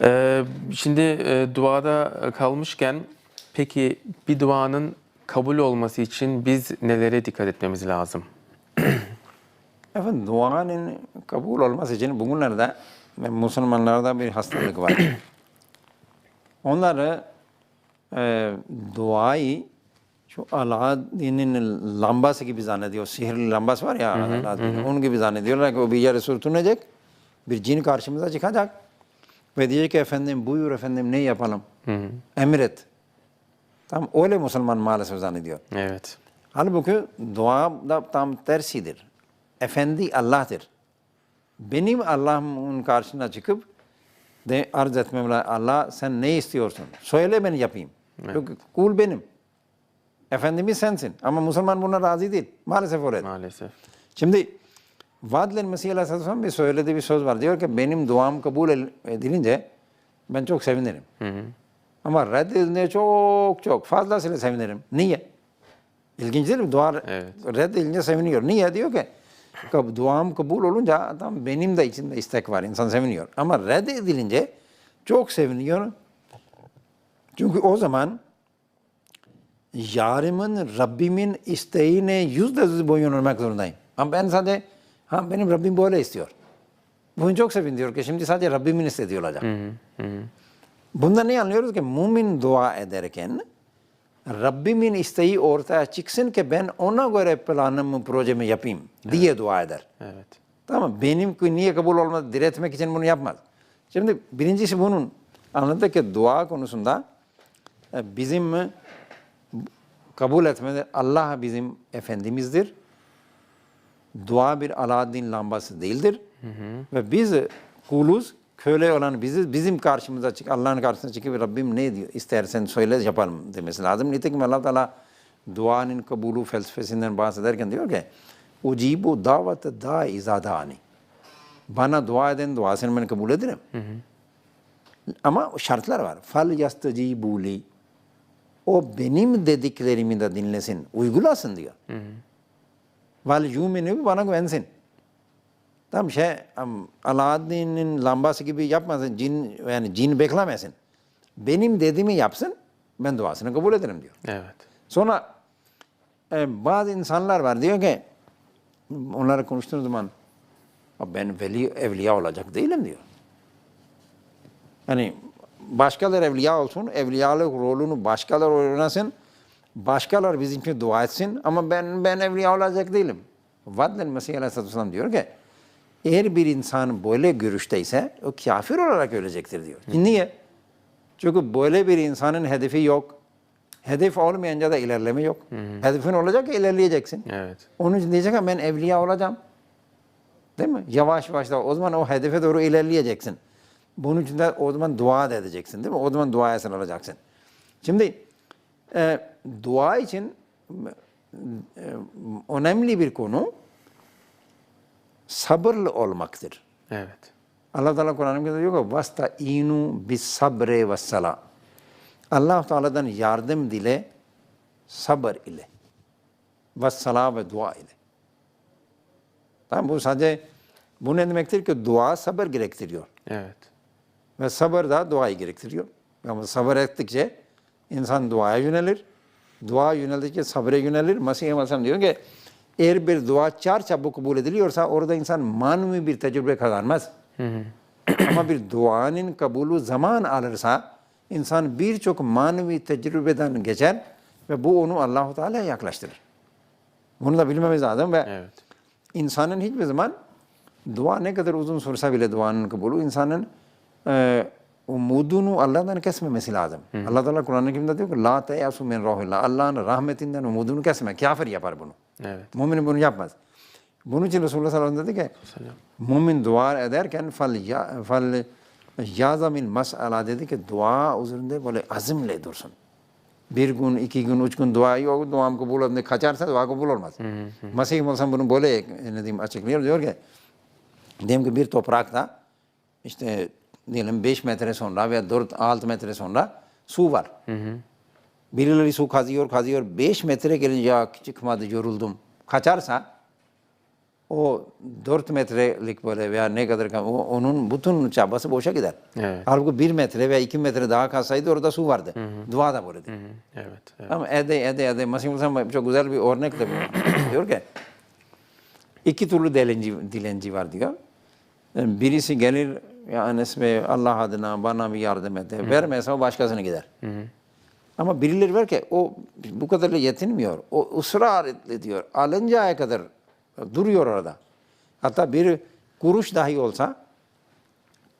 Ee, şimdi e, duada kalmışken peki bir duanın kabul olması için biz nelere dikkat etmemiz lazım? Efendim duanın kabul olması için bugünlerde Müslümanlarda bir hastalık var. Onları e, duayı şu Alaaddin'in lambası gibi zannediyor. Sihirli lambası var ya Alaaddin'in. Onun gibi zannediyorlar ki o bir yere sürtünecek. Bir cin karşımıza çıkacak. Ve diyecek ki efendim buyur efendim ne yapalım? Emret. Tam öyle Müslüman maalesef zannediyor. Evet. Halbuki dua da tam tersidir. Efendi Allah'tır. Benim Allah'ımın karşısına çıkıp de arz etmem. Allah sen ne istiyorsun? Söyle ben yapayım. Çünkü kul benim. Efendimiz sensin. Ama Müslüman buna razı değil. Maalesef öyle. Maalesef. Şimdi vaadilen Mesih Aleyhisselam bir söylediği bir söz var. Diyor ki benim duam kabul edilince ben çok sevinirim. Ama reddedilince çok çok fazlasıyla sevinirim. Niye? İlginç değil mi? Dua Evet. reddedilince seviniyor. Niye? Diyor ki "Kab- duam kabul olunca adam benim de içinde istek var. İnsan seviniyor. Ama reddedilince çok seviniyor. Çünkü o zaman yarımın Rabbimin isteğine yüzde yüz boyun eğmek zorundayım. Ama ben sadece ha benim Rabbim böyle istiyor. Bunu çok sevin diyor ki şimdi sadece Rabbimin istediği olacak. Bundan ne anlıyoruz ki mümin dua ederken Rabbimin isteği ortaya çıksın ki ben ona göre planımı, projemi yapayım diye dua eder. Evet. Tamam? Benimki niye kabul olmadı diretmek için bunu yapmaz. Şimdi birincisi bunun anladık ki dua konusunda e, bizim kabul etmede Allah bizim Efendimizdir. Dua bir Alaaddin lambası değildir. Ve biz kuluz, köle olan biziz. Bizim karşımıza çık, Allah'ın karşısına çıkıp Rabbim ne diyor istersen söyle yapalım demesi lazım. Nitekim Allah Teala duanın kabulü felsefesinden bahsederken diyor ki Ucibu davete da izadani. Bana dua eden duasını ben kabul ederim. Ama şartlar var. Fal yastecibu li. O benim dediklerimi de dinlesin, uygulasın diyor. Vel yuminu bana güvensin. Tam şey Alaaddin'in lambası gibi yapmasın, cin yani cin beklemesin. Benim dediğimi yapsın, ben duasını kabul ederim diyor. Evet. Sonra e, bazı insanlar var diyor ki onlara konuştuğum zaman "Ya ben veli evliya olacak değilim diyor. Yani başkaları evliya olsun, evliyalık rolünü başkaları oynasın, başkaları bizim için dua etsin ama ben ben evliya olacak değilim. Vadden Mesih Aleyhisselatü Vesselam diyor ki eğer bir insan böyle görüşteyse o kafir olarak ölecektir diyor. Niye? Çünkü böyle bir insanın hedefi yok. Hedef olmayınca da ilerleme yok. Hedefin olacak ilerleyeceksin. Evet. Onun için diyecek ki ben evliya olacağım. Değil mi? Yavaş yavaş da o zaman o hedefe doğru ilerleyeceksin. Bunun için de o zaman dua da edeceksin değil mi? O zaman duaya sen alacaksın. Şimdi e, dua için e, önemli bir konu sabırlı olmaktır. Evet. Allah Teala Kur'an-ı Kerim'de diyor ki vasta inu bis sabre ve sala. Allah Teala'dan yardım dile sabır ile ve sala ve dua ile. Tamam bu sadece bu ne demektir ki dua sabır gerektiriyor. Evet. Ve sabır da duayı gerektiriyor. Ama sabır ettikçe insan duaya yönelir. Dua yöneldikçe sabre yönelir. Mesih Aleyhisselam diyor ki eğer bir dua çar çabuk kabul ediliyorsa orada insan manevi bir tecrübe kazanmaz. Ama bir duanın kabulü zaman alırsa insan birçok manevi tecrübeden geçer ve bu onu Allahu Teala'ya yaklaştırır. Bunu da bilmemiz lazım ve Evet. insanın hiçbir zaman dua ne kadar uzun sürse bile duanın kabulü insanın e, umudunu Allah'tan kesmemesi lazım. Allah Teala Kur'an-ı Kerim'de diyor ki La teyasu min rahillah. Allah'ın rahmetinden umudunu kesme. Kafir yapar bunu. Evet. Mümin bunu yapmaz. Bunun için Resulullah sallallahu aleyhi ve sellem dedi ki mümin dua ederken fal ya, fal yazamil mas'ala dedi ki dua üzerinde böyle azimle dursun. Bir gün, iki gün, üç gün dua yok, duam kabul olmadı. Kaçarsa dua kabul olmaz. Mesih Muhammed bunu böyle ne diyeyim, açıklıyor. Diyor ki diyelim ki bir toprakta işte diyelim 5 metre sonra veya 4-6 metre sonra su var. Birileri su kazıyor, kazıyor. 5 metre gelince ya çıkmadı, yoruldum. Kaçarsa o 4 metrelik böyle veya ne kadar onun bütün çabası boşa gider. Evet. Halbuki 1 metre veya 2 metre daha kalsaydı orada su vardı. Dua da böyledir. Hı hı, Evet. evet. Ama ede ede ede Musa çok güzel bir örnekle bu. diyor ki iki türlü dilenci, dilenci var diyor. Yani birisi gelir ya Enes Bey Allah adına bana bir yardım et. Vermezse o başkasına gider. Ama birileri var ki o bu kadarla yetinmiyor. O ısrar ediyor. Alıncaya kadar duruyor orada. Hatta bir kuruş dahi olsa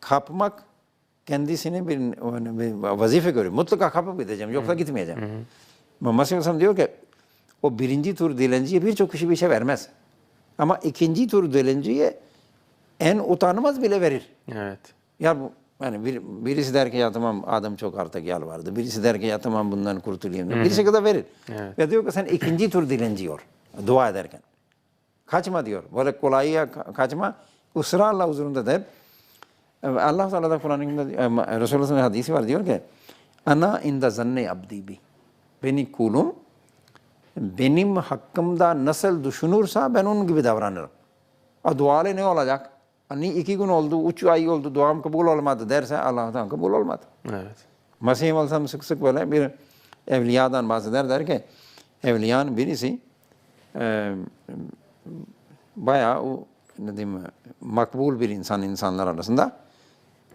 kapmak kendisine bir, bir vazife görüyor. Mutlaka kapıp gideceğim yoksa gitmeyeceğim. Ama Mesih Aleyhisselam diyor ki o birinci tur dilenciye birçok kişi bir şey vermez. Ama ikinci tur dilenciye en utanmaz bile verir. Evet. Ya bu yani bir, birisi der ki ya tamam adam çok artık yalvardı. Birisi der ki ya tamam bundan kurtulayım. Birisi kadar verir. Evet. Ve diyor ki sen ikinci tur dilenciyor dua ederken. Kaçma diyor. Böyle kolayya ka- kaçma. Israrla huzurunda der. E, Allah Teala da Kur'an-ı Kerim'de e, Resulullah'ın hadisi var diyor ki Ana inda zanne abdi bi. Beni kulum benim hakkımda nasıl düşünürse ben onun gibi davranırım. A duayla ne olacak? Hani iki gün oldu, üç ay oldu, duam kabul olmadı derse Allah'tan kabul olmadı. Evet. Mesih Aleyhisselam sık sık böyle bir evliyadan bahseder der ki evliyanın birisi e, bayağı o ne diyeyim makbul bir insan insanlar arasında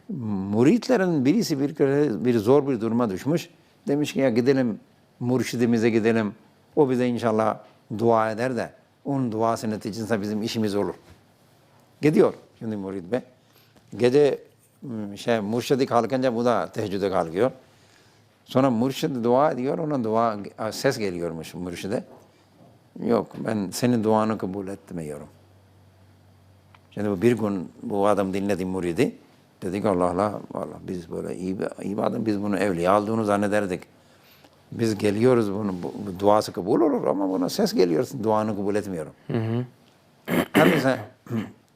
muritlerin birisi bir kere bir zor bir duruma düşmüş. Demiş ki ya gidelim mürşidimize gidelim. O bize inşallah dua eder de onun duası neticesinde bizim işimiz olur. Gidiyor şimdi murid be. Gece m, şey mürşidi kalkınca bu da teheccüde kalkıyor. Sonra mürşid dua ediyor, ona dua ses geliyormuş mürşide. Yok ben senin duanı kabul etmiyorum. Şimdi bu bir gün bu adam dinledi müridi. Dedi ki Allah Allah, Allah biz böyle iyi iyi bir adam, biz bunu evliya aldığını zannederdik. Biz geliyoruz bunu, bu, bu duası kabul olur ama buna ses geliyor, duanı kabul etmiyorum. Her neyse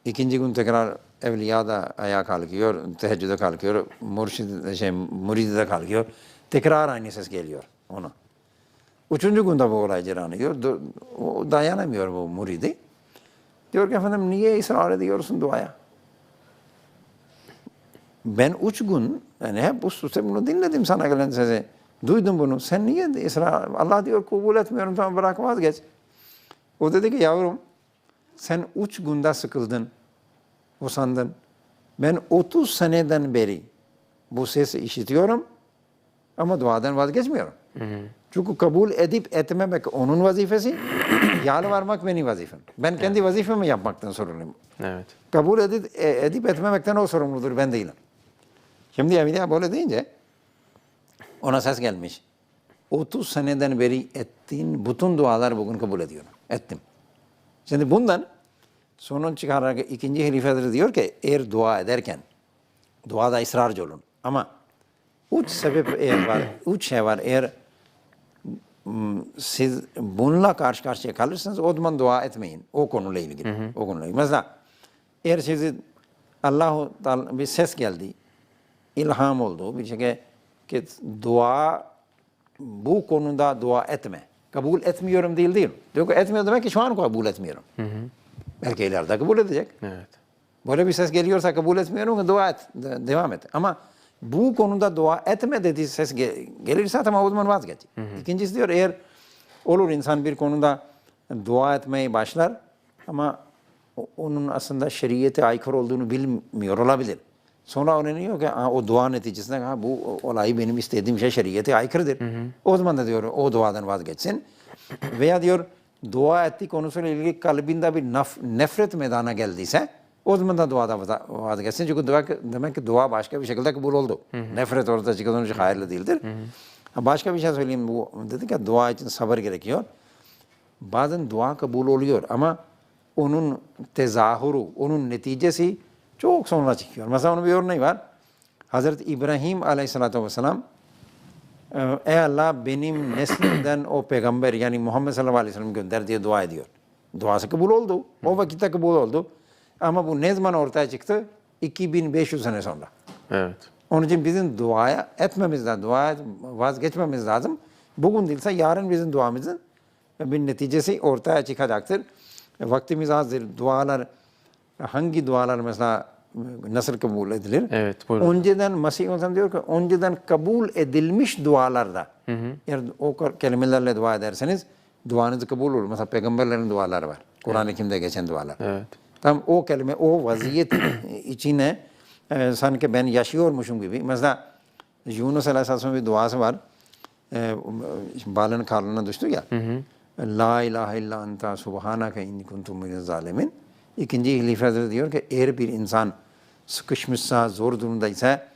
ikinci gün tekrar evliya da ayağa kalkıyor, teheccüde kalkıyor, mürşid, şey, müridi de kalkıyor. Tekrar aynı ses geliyor ona. Üçüncü günde bu olay cereyan ediyor. Dayanamıyor bu müridi. Diyor ki efendim niye ısrar ediyorsun duaya? Ben üç gün yani hep üst üste bunu dinledim sana gelen sesi. Duydum bunu. Sen niye ısrar? Allah diyor kabul etmiyorum tamam bırak vazgeç. O dedi ki yavrum sen üç günde sıkıldın, usandın. Ben 30 seneden beri bu sesi işitiyorum ama duadan vazgeçmiyorum. Çünkü kabul edip etmemek onun vazifesi, yalvarmak benim vazifem. Ben kendi vazifemi yapmaktan sorumluyum. Evet. Kabul edip, e, edip etmemekten o sorumludur, ben değilim. Şimdi Evliya böyle deyince ona ses gelmiş. 30 seneden beri ettiğin bütün dualar bugün kabul ediyorum. Ettim. Şimdi bundan sonun çıkararak ikinci halifeleri diyor ki eğer dua ederken duada ısrarcı olun. Ama üç sebep eğer var, üç şey var. Eğer siz bununla karşı karşıya kalırsanız o zaman dua etmeyin. O konuyla ilgili. O konuyla ilgili. Mesela eğer sizi Allah-u Teala bir ses geldi, ilham oldu. Bir şey ki dua bu konuda dua etme. Kabul etmiyorum değil değil. Diyor ki etmiyor demek ki şu an kabul etmiyorum. Belki ileride kabul edecek. Evet. Böyle bir ses geliyorsa kabul etmiyorum ki dua et, de- devam et. Ama bu konuda dua etme dediği ses ge- gelirse tamam o zaman vazgeç. İkincisi diyor eğer olur insan bir konuda dua etmeye başlar ama onun aslında şeriyete aykırı olduğunu bilmiyor olabilir. Sonra öğreniyor ki "Aa, o dua neticesinde ha, bu olay benim istediğim şey şeriyete aykırıdır. O zaman da diyor o duadan vazgeçsin. Veya diyor dua ettik konusuyla ilgili kalbinde bir nefret meydana geldiyse o zaman da duada vazgeçsin. Çünkü dua, demek ki dua başka bir şekilde kabul oldu. Nefret orada çıkınca hayırlı değildir. Ha, Başka bir şey söyleyeyim. Bu, dedik ya dua için sabır gerekiyor. Bazen dua kabul oluyor ama onun tezahürü, onun neticesi çok sonra çıkıyor. Mesela onun bir örneği var. Hazreti İbrahim aleyhissalatü vesselam Ey Allah benim neslimden o peygamber yani Muhammed sallallahu aleyhi ve sellem gönder diye dua ediyor. Duası kabul oldu. O vakitte kabul oldu. Ama bu ne zaman ortaya çıktı? 2500 sene sonra. Evet. Onun için bizim duaya etmemiz lazım, duaya vazgeçmemiz lazım. Bugün değilse yarın bizim duamızın bir neticesi ortaya çıkacaktır. Vaktimiz azdır. Dualar hangi dualar mesela nasıl kabul edilir? Evet, buyurun. Önceden Mesih Aleyhisselam diyor ki önceden kabul edilmiş dualarda. Eğer o kelimelerle dua ederseniz duanız kabul olur. Mesela peygamberlerin duaları var. Kur'an-ı Kerim'de geçen dualar. Evet. Tam o kelime, o vaziyet içine e, sanki ben yaşıyormuşum gibi. Mesela Yunus Aleyhisselam'ın bir duası var. E, balığın karnına düştü ya. La ilahe illa enta subhanaka inni kuntu minez zalimin. İkinci Hazretleri diyor ki eğer bir insan sıkışmışsa, zor durumdaysa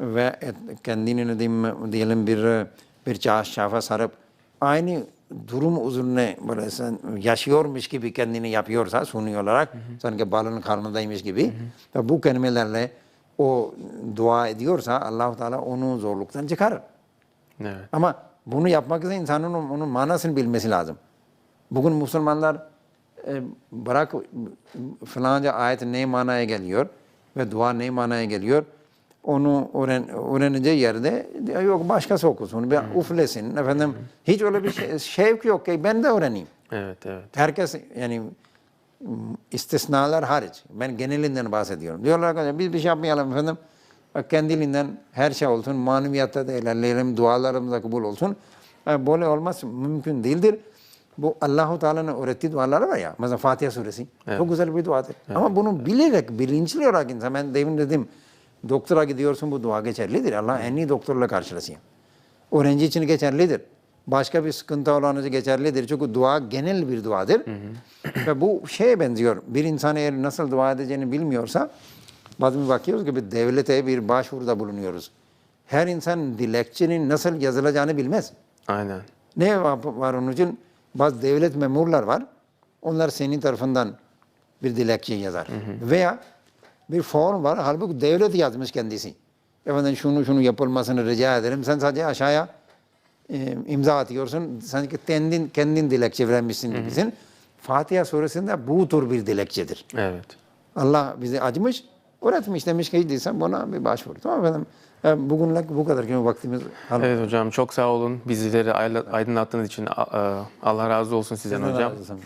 ve kendini ne diyeyim, diyelim bir bir çarşafa sarıp aynı durum üzerine böyle sen yaşıyormuş gibi kendini yapıyorsa suni olarak sanki balın karnındaymış gibi ve bu kelimelerle o dua ediyorsa allah Teala onu zorluktan çıkarır. Evet. Ama bunu yapmak için insanın onun, manasını bilmesi lazım. Bugün Müslümanlar e, bırak falanca ayet ne manaya geliyor ve dua ne manaya geliyor onu öğren, öğreneceği yerde yok başkası okusun, bir uflesin efendim. Hiç öyle bir şey, şevk yok ki ben de öğreneyim. Evet, evet. Herkes yani istisnalar hariç. Ben genelinden bahsediyorum. Diyorlar ki biz bir şey yapmayalım efendim. Kendiliğinden her şey olsun. Maneviyatta da ilerleyelim. Dualarımız da kabul olsun. Ha, Böyle olmaz. Mümkün değildir. Bu Allahu Teala'nın öğrettiği dualar var ya. Mesela Fatiha suresi. Çok güzel bir duadır. Ama bunu bilerek, bilinçli olarak insan. Ben demin dedim. Doktora gidiyorsun bu dua geçerlidir. Allah en iyi doktorla karşılasın. Öğrenci için geçerlidir. Başka bir sıkıntı olan için geçerlidir. Çünkü dua genel bir duadır. Ve bu şeye benziyor. Bir insan eğer nasıl dua edeceğini bilmiyorsa bazen bakıyoruz ki bir devlete bir başvuruda bulunuyoruz. Her insan dilekçenin nasıl yazılacağını bilmez. Aynen. Ne var onun için? Bazı devlet memurlar var. Onlar senin tarafından bir dilekçe yazar. Veya bir form var. Halbuki devlet yazmış kendisi. Efendim şunu şunu yapılmasını rica ederim. Sen sadece aşağıya e, imza atıyorsun. Sanki kendin, kendin dilekçe vermişsin gibisin. Fatiha suresinde bu tür bir dilekçedir. Evet. Allah bize acımış, öğretmiş demiş ki değilsen buna bir başvur. Tamam efendim. E, Bugünlük bu kadar ki vaktimiz. Evet hocam çok sağ olun. Bizleri aydınlattığınız için a- Allah razı olsun sizden hocam. Razı olsun.